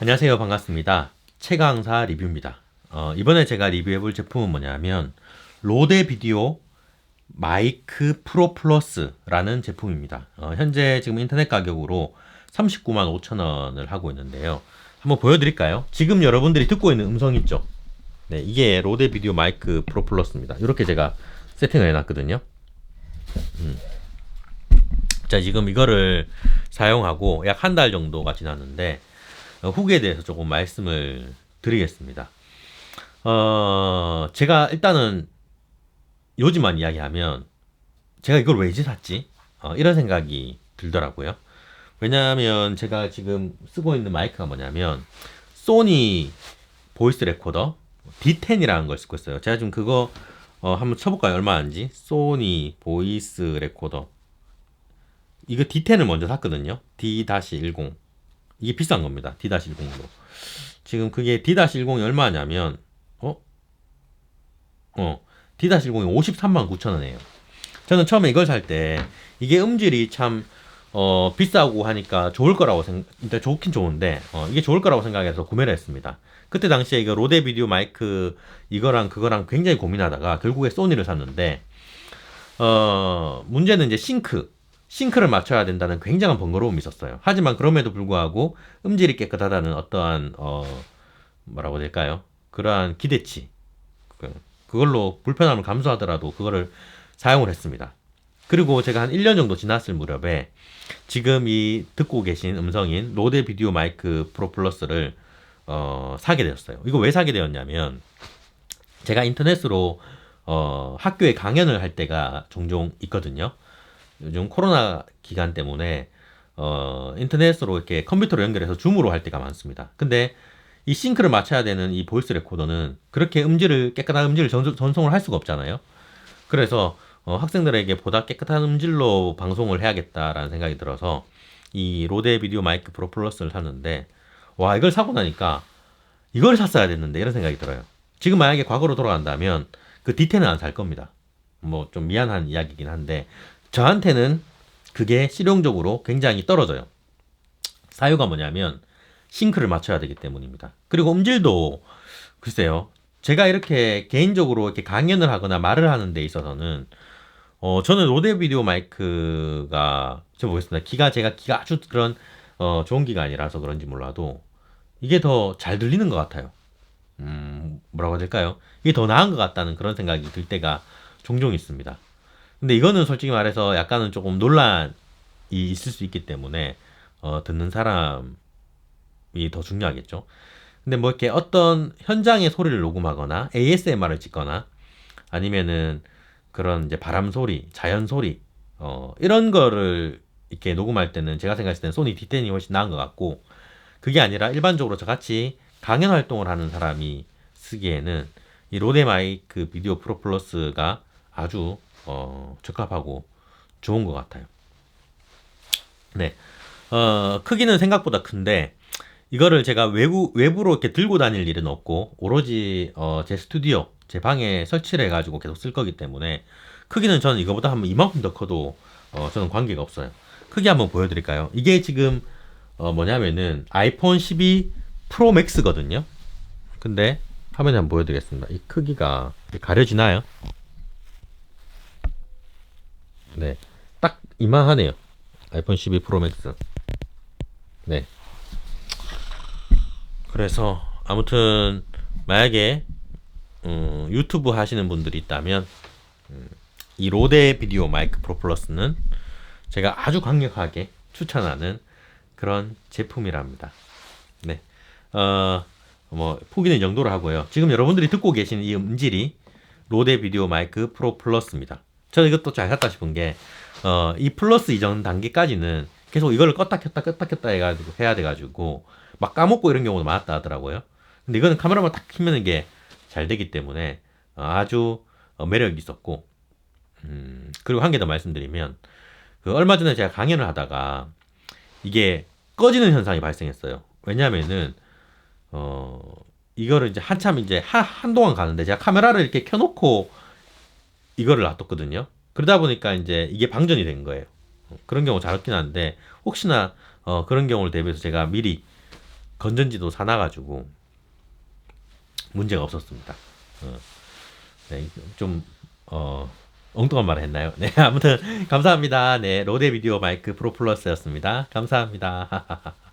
안녕하세요. 반갑습니다. 최강사 리뷰입니다. 어, 이번에 제가 리뷰해 볼 제품은 뭐냐면 로데 비디오 마이크 프로 플러스라는 제품입니다. 어, 현재 지금 인터넷 가격으로 39만 5천 원을 하고 있는데요. 한번 보여드릴까요? 지금 여러분들이 듣고 있는 음성 있죠? 네, 이게 로데 비디오 마이크 프로 플러스입니다. 이렇게 제가 세팅을 해놨거든요. 음. 자, 지금 이거를 사용하고 약 한 달 정도가 지났는데 어, 후기에 대해서 조금 말씀을 드리겠습니다. 어, 제가 일단은 요즘만 이야기하면 제가 이걸 왜 이제 샀지? 어, 이런 생각이 들더라고요. 왜냐하면 제가 지금 쓰고 있는 마이크가 뭐냐면 소니 보이스 레코더 D10이라는 걸 쓰고 있어요. 제가 지금 그거 어, 한번 쳐볼까요? 얼마 하는지? 소니 보이스 레코더 이거 D10을 먼저 샀거든요. D-10 이게 비싼 겁니다. D-10로 지금 그게 D-10이 얼마냐면 어? 어 D-10이 53만 9천 원이에요. 저는 처음에 이걸 살 때 이게 음질이 참 어, 비싸고 하니까 좋을 거라고 생각, 일단 좋긴 좋은데, 어, 이게 좋을 거라고 생각해서 구매를 했습니다. 그때 당시에 이거 로데 비디오 마이크 이거랑 그거랑 굉장히 고민하다가 결국에 소니를 샀는데, 어, 문제는 이제 싱크. 싱크를 맞춰야 된다는 굉장한 번거로움이 있었어요. 하지만 그럼에도 불구하고 음질이 깨끗하다는 어떠한, 어, 뭐라고 해야 될까요? 그러한 기대치. 그, 그걸로 불편함을 감수하더라도 그거를 사용을 했습니다. 그리고 제가 한 1년 정도 지났을 무렵에 지금 이 듣고 계신 음성인 로데 비디오 마이크 프로 플러스를 어, 사게 되었어요. 이거 왜 사게 되었냐면 제가 인터넷으로 어, 학교에 강연을 할 때가 종종 있거든요. 요즘 코로나 기간 때문에 어, 인터넷으로 이렇게 컴퓨터로 연결해서 줌으로 할 때가 많습니다. 근데 이 싱크를 맞춰야 되는 이 보이스 레코더는 그렇게 음질을 깨끗한 음질을 전 송을 할 수가 없잖아요. 그래서 어, 학생들에게 보다 깨끗한 음질로 방송을 해야겠다라는 생각이 들어서 이 로데 비디오 마이크 프로 플러스를 샀는데 와 이걸 사고 나니까 이걸 샀어야 됐는데 이런 생각이 들어요. 지금 만약에 과거로 돌아간다면 그 D10은 안살 겁니다. 뭐 좀 미안한 이야기긴 한데 저한테는 그게 실용적으로 굉장히 떨어져요. 사유가 뭐냐면 싱크를 맞춰야 되기 때문입니다. 그리고 음질도 글쎄요. 제가 이렇게 개인적으로 이렇게 강연을 하거나 말을 하는 데 있어서는 어, 저는 로데 비디오 마이크가, 저 보겠습니다. 기가, 제가 기가 아주 그런, 어, 좋은 기가 아니라서 그런지 몰라도, 이게 더 잘 들리는 것 같아요. 음, 뭐라고 해야 될까요? 이게 더 나은 것 같다는 그런 생각이 들 때가 종종 있습니다. 근데 이거는 솔직히 말해서 약간은 조금 논란이 있을 수 있기 때문에, 어, 듣는 사람이 더 중요하겠죠. 근데 뭐 이렇게 어떤 현장의 소리를 녹음하거나, ASMR을 찍거나, 아니면은, 그런 이제 바람 소리, 자연 소리, 어, 이런 거를 이렇게 녹음할 때는 제가 생각했을 때는 소니 D10이 훨씬 나은 것 같고, 그게 아니라 일반적으로 저같이 강연 활동을 하는 사람이 쓰기에는 이 로데 마이크 비디오 프로 플러스가 아주 어, 적합하고 좋은 것 같아요. 네. 어, 크기는 생각보다 큰데, 이거를 제가 외부, 외부로 이렇게 들고 다닐 일은 없고, 오로지, 어, 제 스튜디오, 제 방에 설치를 해가지고 계속 쓸 거기 때문에 크기는 저는 이거보다 한 이만큼 더 커도 어, 저는 관계가 없어요. 크기 한번 보여드릴까요? 이게 지금 어, 뭐냐면은 아이폰 12 프로 맥스거든요. 근데 화면에 한번 보여드리겠습니다. 이 크기가 가려지나요? 네, 딱 이만하네요. 아이폰 12 프로 맥스. 네. 그래서 아무튼 만약에 음, 유튜브 하시는 분들이 있다면 음, 이 로데 비디오 마이크 프로 플러스는 제가 아주 강력하게 추천하는 그런 제품이랍니다. 네. 어, 뭐, 포기는 이 정도로 하고요. 지금 여러분들이 듣고 계신 이 음질이 로데 비디오 마이크 프로 플러스입니다. 저는 이것도 잘 샀다 싶은 게, 어, 이 플러스 이전 단계까지는 계속 이거를 껐다 켰다 껐다 켰다 해가지고, 해야 돼가지고, 막 까먹고 이런 경우도 많았다 하더라고요. 근데 이거는 카메라만 딱 키면 이게 잘 되기 때문에 아주 어, 매력이 있었고 음, 그리고 한 개 더 말씀드리면 그 얼마 전에 제가 강연을 하다가 이게 꺼지는 현상이 발생했어요. 왜냐면은 어 이거를 이제 한참 이제 한, 한동안 가는데 제가 카메라를 이렇게 켜놓고 이거를 놔뒀거든요. 그러다 보니까 이제 이게 방전이 된 거예요. 그런 경우 잘 없긴 한데 혹시나 어, 그런 경우를 대비해서 제가 미리 건전지도 사놔가지고 문제가 없었습니다. 어, 네, 좀 어, 엉뚱한 말을 했나요? 네, 아무튼 감사합니다. 네, 로데 비디오 마이크 프로 플러스였습니다. 감사합니다.